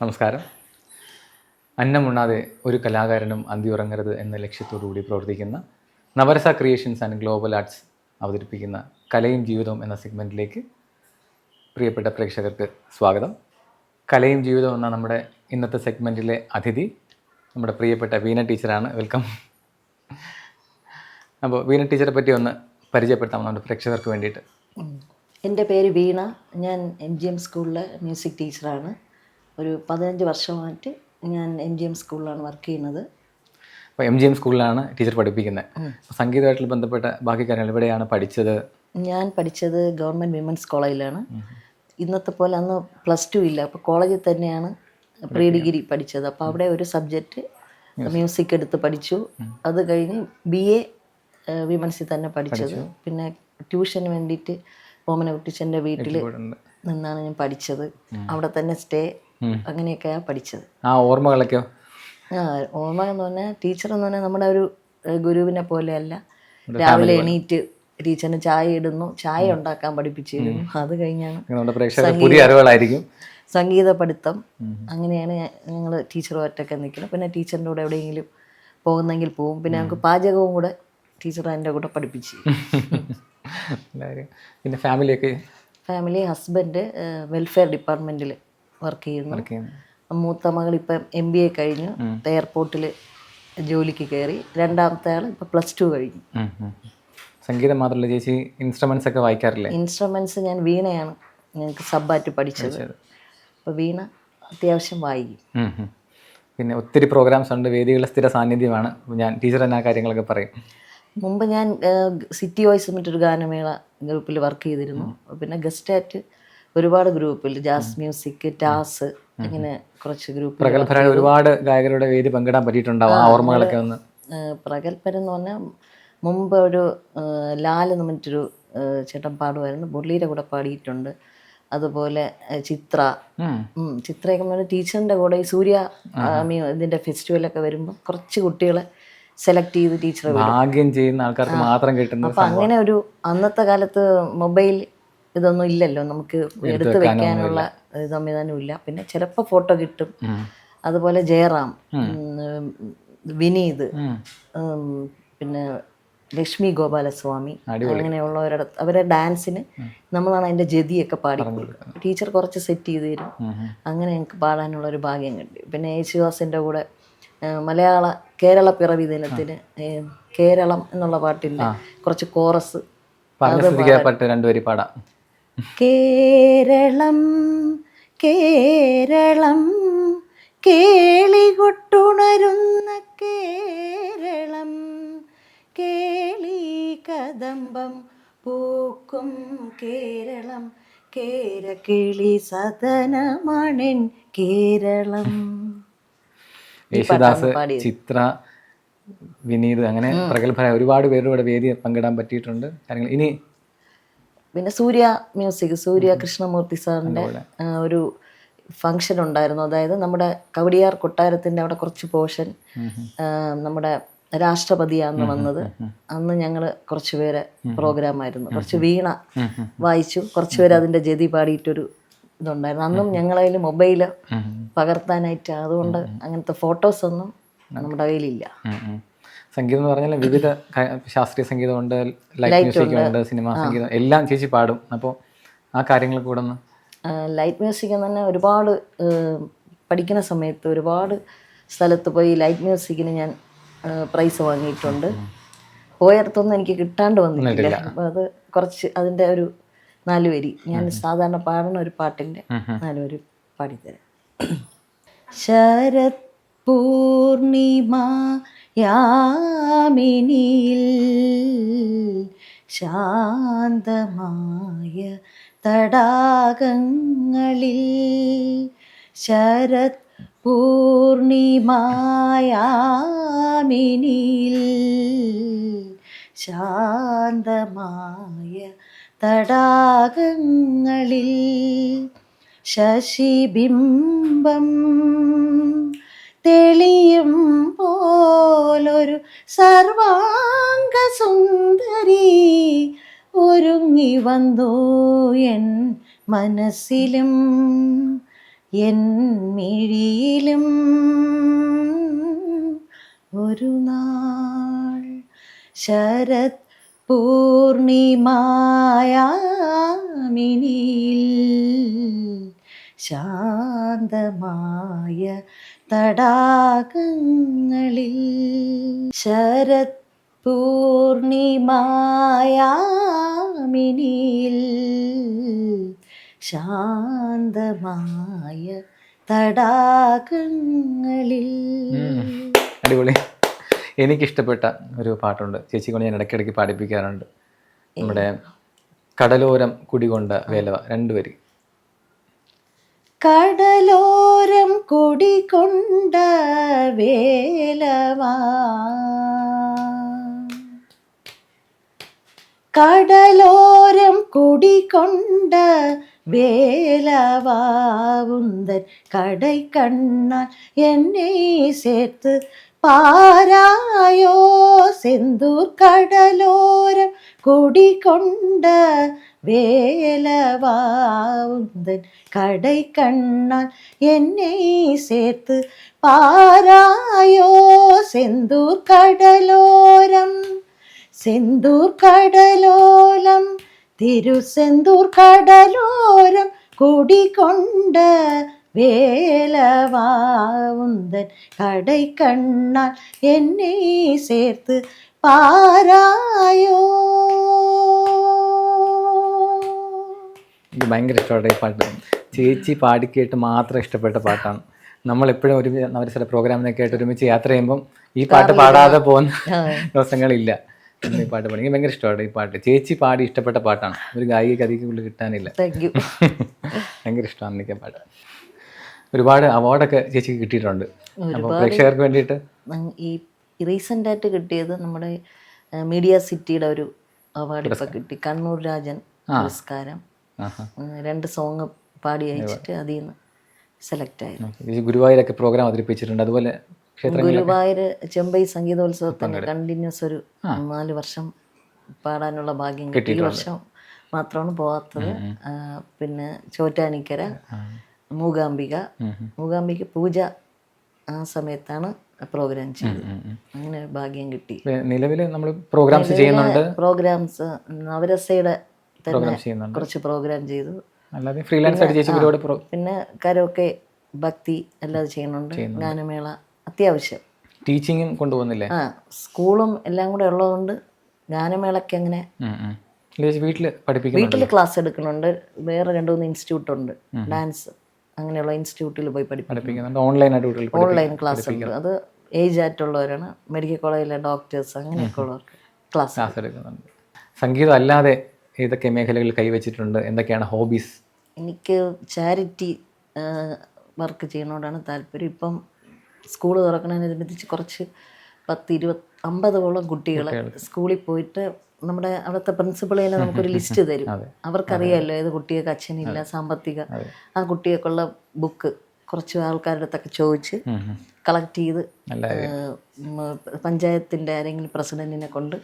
നമസ്കാരം. അന്നമുണ്ണാതെ ഒരു കലാകാരനും അന്തിയുറങ്ങരുത് എന്ന ലക്ഷ്യത്തോടുകൂടി പ്രവർത്തിക്കുന്ന Navarasa creations and global arts അവതരിപ്പിക്കുന്ന കലയും ജീവിതവും എന്ന സെഗ്മെന്റിലേക്ക് പ്രിയപ്പെട്ട പ്രേക്ഷകർക്ക് സ്വാഗതം. കലയും ജീവിതവും എന്ന നമ്മുടെ ഇന്നത്തെ സെഗ്മെന്റിലെ അതിഥി നമ്മുടെ പ്രിയപ്പെട്ട വീണ ടീച്ചറാണ്. വെൽക്കം. അപ്പോൾ വീണ ടീച്ചറെ പറ്റി ഒന്ന് പരിചയപ്പെടുത്താം നമ്മുടെ പ്രേക്ഷകർക്ക് വേണ്ടിയിട്ട്. എന്റെ പേര് വീണ. ഞാൻ എം ജി എം സ്കൂളിലെ മ്യൂസിക് ടീച്ചറാണ്. ഒരു പതിനഞ്ച് വർഷമായിട്ട് ഞാൻ എം ജി എം സ്കൂളിലാണ് വർക്ക് ചെയ്യുന്നത്. അപ്പോൾ എം ജി എം സ്കൂളിലാണ് ടീച്ചർ പഠിപ്പിക്കുന്നത്. സംഗീതമായിട്ട് ബന്ധപ്പെട്ട ബാക്കി കാര്യങ്ങൾ എവിടെയാണ് പഠിച്ചത്? ഞാൻ പഠിച്ചത് ഗവൺമെന്റ് വിമൻസ് കോളേജിലാണ്. ഇന്നത്തെ പോലെ അന്ന് പ്ലസ് ടു ഇല്ല. അപ്പോൾ കോളേജിൽ തന്നെയാണ് പ്രീ ഡിഗ്രി പഠിച്ചത്. അപ്പോൾ അവിടെ ഒരു സബ്ജക്റ്റ് മ്യൂസിക് എടുത്ത് പഠിച്ചു. അത് കഴിഞ്ഞ് ബി എ വിമൻസിൽ തന്നെ പഠിച്ചത്. പിന്നെ ട്യൂഷന് വേണ്ടിയിട്ട് ഓമന കുട്ടിച്ചന്റെ വീട്ടിൽ നിന്നാണ് ഞാൻ പഠിച്ചത്. അവിടെ തന്നെ സ്റ്റേ അങ്ങനെയൊക്കെയാണ് പഠിച്ചത്. ആ ഓർമ്മകളൊക്കെ ആ ഓർമ്മ എന്ന് പറഞ്ഞാൽ ടീച്ചർ എന്ന് പറഞ്ഞാൽ നമ്മുടെ ഒരു ഗുരുവിനെ പോലെയല്ല. രാവിലെ എണീറ്റ് ടീച്ചറിന് ചായ ഇടുന്നു ചായ ഉണ്ടാക്കാൻ പഠിപ്പിച്ചിരുന്നു. അത് കഴിഞ്ഞാണ് പുതിയ അറിവുകളായിരിക്കും. സംഗീത പഠിത്തം അങ്ങനെയാണ് ഞങ്ങൾ ടീച്ചറുമായിട്ടൊക്കെ നിൽക്കുന്നത്. പിന്നെ ടീച്ചറിന്റെ കൂടെ എവിടെയെങ്കിലും പോകുന്നെങ്കിൽ പോകും പിന്നെ ഞങ്ങൾക്ക് പാചകവും കൂടെ ടീച്ചർ എന്റെ കൂടെ പഠിപ്പിച്ചു പിന്നെ ഫാമിലിയൊക്കെ ഫാമിലി ഹസ്ബൻഡ് വെൽഫെയർ ഡിപ്പാർട്ട്മെന്റിൽ വർക്ക് ചെയ്യുന്നു. മൂത്ത മകൾ ഇപ്പം എം ബി എ കഴിഞ്ഞു. എയർപോർട്ടിൽ ജോലിക്ക് കയറി. രണ്ടാമത്തെ ആൾ ഇപ്പം പ്ലസ് ടു കഴിഞ്ഞു. സംഗീതം മാത്രമല്ല ചേച്ചി ഇൻസ്ട്രുമെന്റ്സ് ഒക്കെ വായിക്കാറില്ലേ? ഇൻസ്ട്രുമെന്റ്സ് ഞാൻ വീണയാണ് ഞങ്ങൾക്ക് സബ്ബാറ്റ് പഠിച്ചത്. അപ്പോൾ വീണ അത്യാവശ്യം വായിക്കും. പിന്നെ ഒത്തിരി പ്രോഗ്രാംസ് ഉണ്ട് വേദികളുടെ സ്ഥിര സാന്നിധ്യമാണ്. ഞാൻ ടീച്ചർ തന്നെ ആ കാര്യങ്ങളൊക്കെ പറയും. മുമ്പ് ഞാൻ സിറ്റി വോയിസ് എന്നിട്ടൊരു ഗാനമേള ഗ്രൂപ്പിൽ വർക്ക് ചെയ്തിരുന്നു. പിന്നെ ഗസ്റ്റായിട്ട് ഒരുപാട് ഗ്രൂപ്പിൽ ജാസ് മ്യൂസിക് ടാസ് ഇങ്ങനെ കുറച്ച് ഗ്രൂപ്പ് പ്രഗത്ഭരായ ഒരുപാട് ഗായകരുടെ വേദി പങ്കിടാൻ പറ്റിയിട്ടുണ്ടാവും ആ ഓർമ്മകളൊക്കെ ഒന്ന്. പ്രഗത്ഭരെന്ന് പറഞ്ഞാൽ മുമ്പ് ഒരു ലാൽ എന്ന് പറഞ്ഞിട്ടൊരു ചേട്ടൻ പാടുമായിരുന്നു. മുരളിയുടെ കൂടെ പാടിയിട്ടുണ്ട്. അതുപോലെ ചിത്ര. ചിത്രയൊക്കെ പറഞ്ഞാൽ ടീച്ചറിന്റെ കൂടെ ഈ സൂര്യ ഇതിന്റെ ഫെസ്റ്റിവലൊക്കെ വരുമ്പോൾ കുറച്ച് കുട്ടികളെ സെലക്ട് ചെയ്ത് ടീച്ചറെ വിടും. ഭാഗ്യം ചെയ്യുന്ന ആൾക്കാർക്ക് മാത്രം കിട്ടുന്ന അപ്പം അങ്ങനെ ഒരു അന്നത്തെ കാലത്ത് മൊബൈൽ ഇതൊന്നും ഇല്ലല്ലോ. നമുക്ക് എടുത്ത് വെക്കാനുള്ള ഒരു സംവിധാനം ഇല്ല. പിന്നെ ചിലപ്പോൾ ഫോട്ടോ കിട്ടും. അതുപോലെ ജയറാം വിനീത് പിന്നെ ലക്ഷ്മി ഗോപാലസ്വാമി അങ്ങനെയുള്ളവരുടെ അവരെ ഡാൻസിന് നമ്മളാണ് അതിന്റെ ജതിയൊക്കെ പാടി കൊടുക്കുക ടീച്ചർ കുറച്ച് സെറ്റ് ചെയ്ത് തരും. അങ്ങനെ ഞങ്ങൾക്ക് പാടാനുള്ള ഒരു ഭാഗ്യം കിട്ടി പിന്നെ യേശുദാസിന്റെ കൂടെ മലയാള കേരള പിറവി ദിനത്തിന് കേരളം എന്നുള്ള പാട്ടിന്റെ കുറച്ച് കോറസ് പാടാം. കേരളം കേരളം കേളികൊട്ടുണരുന്ന കേരളം കേളി കദംബം പൂക്കും കേരളം കേരകിളി സദനമണിൻ കേരളം. യേശുദാസ് ചിത്ര വിനീത് അങ്ങനെ പ്രഗത്ഭരായ ഒരുപാട് പേരുടെ വേദി പങ്കിടാൻ പറ്റിയിട്ടുണ്ട്. കാര്യങ്ങൾ. ഇനി പിന്നെ സൂര്യ മ്യൂസിക് സൂര്യ കൃഷ്ണമൂർത്തി സാറിന്റെ ഒരു ഫങ്ഷൻ ഉണ്ടായിരുന്നു. അതായത് നമ്മുടെ കവടിയാർ കൊട്ടാരത്തിന്റെ അവിടെ കുറച്ച് പോർഷൻ നമ്മുടെ രാഷ്ട്രപതിയാന്ന് വന്നത്. അന്ന് ഞങ്ങൾ കുറച്ചുപേരെ പ്രോഗ്രാമായിരുന്നു പ്രോഗ്രാം ആയിരുന്നു. കുറച്ച് വീണ വായിച്ചു. കുറച്ച് പേര് അതിന്റെ ജതി പാടിയിട്ടൊരു ഇതുണ്ടായിരുന്നു. അന്നും ഞങ്ങളതിൽ മൊബൈൽ പകർത്താനായിട്ട്. അതുകൊണ്ട് അങ്ങനത്തെ ഫോട്ടോസ് ഒന്നും നമ്മുടെ കയ്യിലില്ല. സംഗീതം എന്ന് പറഞ്ഞാൽ വിവിധ ശാസ്ത്രീയ സംഗീതമുണ്ട് ലൈറ്റ് മ്യൂസിക് ഉണ്ട്. സിനിമാ സംഗീതം എല്ലാം ചേച്ചി പാടും. അപ്പോൾ ആ കാര്യങ്ങൾ കൂടെ ഒന്ന് ലൈറ്റ് മ്യൂസിക് എന്ന് പറഞ്ഞാൽ ഒരുപാട് പഠിക്കുന്ന സമയത്ത് ഒരുപാട് സ്ഥലത്ത് പോയി ലൈറ്റ് മ്യൂസിക്കിന് ഞാൻ പ്രൈസ് വാങ്ങിയിട്ടുണ്ട്. പോയടത്തൊന്നും എനിക്ക് കിട്ടാണ്ട് വന്നിട്ടില്ല. അപ്പോൾ അത് കുറച്ച് അതിന്റെ ഒരു നാല് വരി. ഞാൻ സാധാരണ പാടുന്ന ഒരു പാട്ടിന്റെ നാല് വരി പാടിത്തരാം. ശരത് പൂർണിമ യാമിനിയിൽ ശാന്തമായ തടാകങ്ങളിൽ ശരത് പൂർണിമായാമിനിയിൽ ശാന്തമായ തടാകങ്ങളിൽ ശശിബിംബം സർവാംഗ സുന്ദരി ഒരുങ്ങി വന്നു എൻ മനസ്സിലും എൻ മിഴിയിലും. ഒരു നാൾ ശരത് പൂർണിമായാമിനിയിൽ ശാന്തമായ തടാകങ്ങളിൽ ശരത് പൂർണിമായാമിനിയിൽ ശാന്തമായ തടാകങ്ങളിൽ അടിപൊളി. എനിക്കിഷ്ടപ്പെട്ട ഒരു പാട്ടുണ്ട്. ചേച്ചി കൊണ്ട് ഞാൻ ഇടയ്ക്കിടയ്ക്ക് പാടിപ്പിക്കാറുണ്ട്. നമ്മുടെ കടലോരം കുടികൊണ്ട വേലവ. രണ്ടുപേര്. കടലോരം കൊടികൊണ്ട വേലവാ. കടലോരം കുടികൊണ്ട വേലവാവുന്തൻ കടൈ കണ്ണാൽ എന്നെ ചേർത്ത് പാരായോ സെന്തൂർ കടലോരം കൊടികൊണ്ട വേലവാന്തൻ കടൈ കണ്ണാൻ എന്നെ സേത്ത് പാരായോ സെന്തൂർ കടലോരം സെന്തൂർ കടലോലം തിരുസെന്തൂർ കടലോരം കുടികൊണ്ട വേലവാ കടൈ കണ്ണാൽ എന്നെ ചേർത്ത് പാരായോ? എനിക്ക് ഭയങ്കര ഇഷ്ടപ്പെട്ട ഈ പാട്ട് ചേച്ചി പാടിക്കേട്ട് മാത്രം ഇഷ്ടപ്പെട്ട പാട്ടാണ്. നമ്മളെപ്പോഴും ഒരു നവരസര പ്രോഗ്രാമിനൊക്കെ ആയിട്ട് ഒരുമിച്ച് യാത്ര ചെയ്യുമ്പം ഈ പാട്ട് പാടാതെ പോകുന്ന ദിവസങ്ങളില്ല. ഈ പാട്ട് പാടി ഭയങ്കര ഇഷ്ടമാണ് ഈ പാട്ട്. ചേച്ചി പാടി ഇഷ്ടപ്പെട്ട പാട്ടാണ്. ഒരു ഗായിക അതിക്കുള്ളിൽ കിട്ടാനില്ല. ഭയങ്കര ഇഷ്ടമാണ് എനിക്ക് പാട്ട്. ഒരുപാട് അവാർഡൊക്കെ ചേച്ചിക്ക് കിട്ടിയിട്ടുണ്ട്. പ്രേക്ഷകർക്ക് വേണ്ടിയിട്ട്. ഈ റീസെന്റ് ആയിട്ട് കിട്ടിയത് നമ്മുടെ മീഡിയ സിറ്റിയുടെ ഒരു അവാർഡ് ഇപ്പം കിട്ടി. കണ്ണൂർ രാജൻ പുരസ്കാരം. രണ്ട് സോങ് പാടി അയച്ചിട്ട് അതിൽ നിന്ന് സെലക്ട് ആയിരുന്നു ഗുരുവായൂരൊക്കെ പ്രോഗ്രാം അവതരിപ്പിച്ചിട്ടുണ്ട്. അതുപോലെ ഗുരുവായൂർ ചെമ്പൈ സംഗീതോത്സവത്തിന് കണ്ടിന്യൂസ് ഒരു നാല് വർഷം പാടാനുള്ള ഭാഗ്യം കിട്ടി. ഈ വർഷം മാത്രമാണ് പോകാത്തത് പിന്നെ ചോറ്റാനിക്കര മൂകാംബിക മൂകാംബിക പൂജ ആ സമയത്താണ് പ്രോഗ്രാം ചെയ്തത്. അങ്ങനെ ഭാഗ്യം കിട്ടി. നിലവിൽ നമ്മൾ പ്രോഗ്രാംസ് ചെയ്യുന്നുണ്ട്. പ്രോഗ്രാംസ് നവരസയുടെ തന്നെ കുറച്ച് പ്രോഗ്രാം ചെയ്തു. അല്ലാതെ ഫ്രീലാൻസ് ആയിട്ട് ചേച്ചി ഒരുപാട് പ്രോ പിന്നെ കരോക്കെ ഭക്തി എല്ലാം ചെയ്യുന്നുണ്ട്. ഗാനമേള അത്യാവശ്യം. ടീച്ചിങ്ങും കൊണ്ടുപോകുന്നില്ലേ? ആ സ്കൂളും എല്ലാം കൂടെ ഉള്ളതുകൊണ്ട് ഗാനമേളയ്ക്ക് അങ്ങനെ വീട്ടിൽ വീട്ടിൽ ക്ലാസ് എടുക്കുന്നുണ്ട്. വേറെ രണ്ട് മൂന്ന് ഇൻസ്റ്റിറ്റ്യൂട്ട് ഉണ്ട്. ഡാൻസ് അങ്ങനെയുള്ള ഇൻസ്റ്റിറ്റ്യൂട്ടിൽ പോയി പഠിപ്പിക്കും പഠിപ്പിക്കുന്നുണ്ട്. ഓൺലൈൻ ഓൺലൈൻ ക്ലാസ് ഉണ്ട്. അത് ഏജ് ആയിട്ടുള്ളവരാണ്. മെഡിക്കൽ കോളേജിലെ ഡോക്ടേഴ്സ് അങ്ങനെയൊക്കെ ഉള്ളവർക്ക് ക്ലാസ് ക്ലാസ് എടുക്കുന്നുണ്ട്. സംഗീതം അല്ലാതെ ഏതൊക്കെ മേഖലകളിൽ കൈവച്ചിട്ടുണ്ട്? എന്തൊക്കെയാണ് ഹോബീസ് എനിക്ക് ചാരിറ്റി വർക്ക് ചെയ്യുന്നതോടാണ് താല്പര്യം. ഇപ്പം സ്കൂൾ തുറക്കണതിനനുബന്ധിച്ച് കുറച്ച് പത്ത് ഇരുപത് അമ്പതോളം കുട്ടികൾ സ്കൂളിൽ പോയിട്ട് നമ്മുടെ അവിടുത്തെ പ്രിൻസിപ്പൾ തന്നെ നമുക്കൊരു ലിസ്റ്റ് തരും. അവർക്കറിയാമല്ലോ ഏത് കുട്ടികൾക്ക് അച്ഛനില്ല സാമ്പത്തിക. ആ കുട്ടികൾക്കുള്ള ബുക്ക് കുറച്ച് ആൾക്കാരുടെ അടുത്തൊക്കെ ചോദിച്ച് കളക്ട് ചെയ്ത് പഞ്ചായത്തിന്റെ ആരെങ്കിലും പ്രസിഡന്റിനെ കൊണ്ട്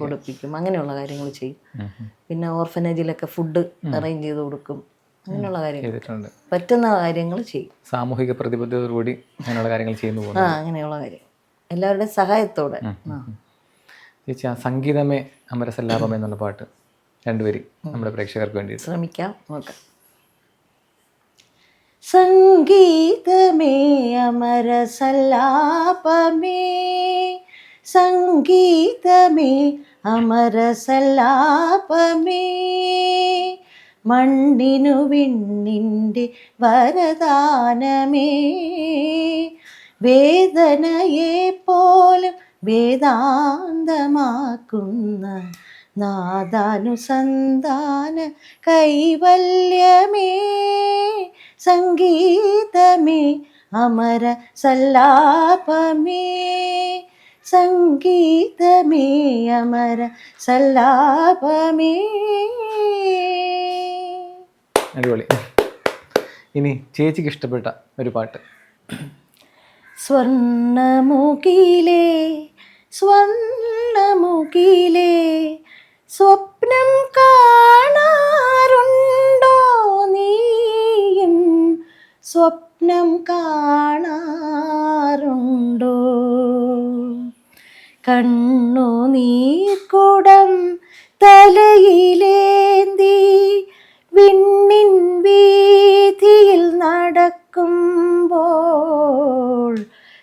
കൊടുപ്പിക്കും. അങ്ങനെയുള്ള കാര്യങ്ങൾ ചെയ്യും. പിന്നെ ഓർഫനേജിലൊക്കെ ഫുഡ് അറേഞ്ച് ചെയ്ത് കൊടുക്കും. അങ്ങനെയുള്ള കാര്യങ്ങൾ. പറ്റുന്ന കാര്യങ്ങൾ ചെയ്യും. സാമൂഹിക പ്രതിബദ്ധതയോടുകൂടി അങ്ങനെയുള്ള കാര്യങ്ങൾ ചെയ്യുന്നു ആ അങ്ങനെയുള്ള കാര്യം. എല്ലാവരുടെയും സഹായത്തോടെ. ആ. ചേച്ചി ആ സംഗീതമേ അമരസല്ലാപം എന്നുള്ള പാട്ട് രണ്ടുപേരും നമ്മുടെ പ്രേക്ഷകർക്ക് വേണ്ടി ശ്രമിക്കാം. നോക്കാം. സംഗീതമേ അമര സല്ലാപമേ. സംഗീതമേ അമര സല്ലാപമേ. മണ്ണിനു വിണ്ണിന്റെ വരദാനമേ. വേദനയെ പോലും വേദാന്തമാക്കുന്ന നാദാനുസന്ധാന കൈവല്യമേ സംഗീതമേ അമര സല്ലാപമേ സംഗീതമേ അമര സല്ലാപമേ. അടിപൊളി. ഇനി ചേച്ചിക്ക് ഇഷ്ടപ്പെട്ട ഒരു പാട്ട്. സ്വർണമുഖിലേ സ്വർണമുഖിലേ സ്വപ്നം കാണാറുണ്ടോ നീയും? സ്വപ്നം കാണാറുണ്ടോ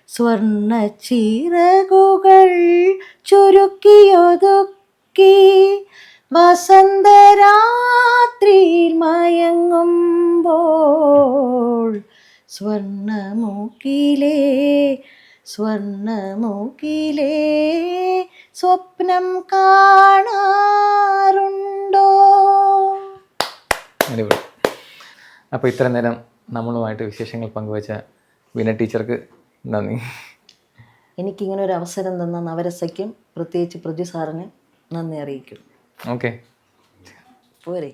സ്വർണ ചിറകുകൾ ചുരുക്കിയൊതുക്കി വസന്തരാത്രിയിൽ മയങ്ങുമ്പോൾ സ്വർണമൂക്കിലേ സ്വർണമൂക്കിലേ സ്വപ്നം കാണാറുണ്ടോ? അപ്പോൾ ഇത്ര നേരം നമ്മളുമായിട്ട് വിശേഷങ്ങൾ പങ്കുവച്ച വിന ടീച്ചർക്ക് നന്ദി. എനിക്കിങ്ങനെ ഒരു അവസരം തന്ന നവരസയ്ക്കും പ്രത്യേകിച്ച് പ്രജു സാറിന് നന്ദി അറിയിക്കും ഓക്കെ. പോരെ.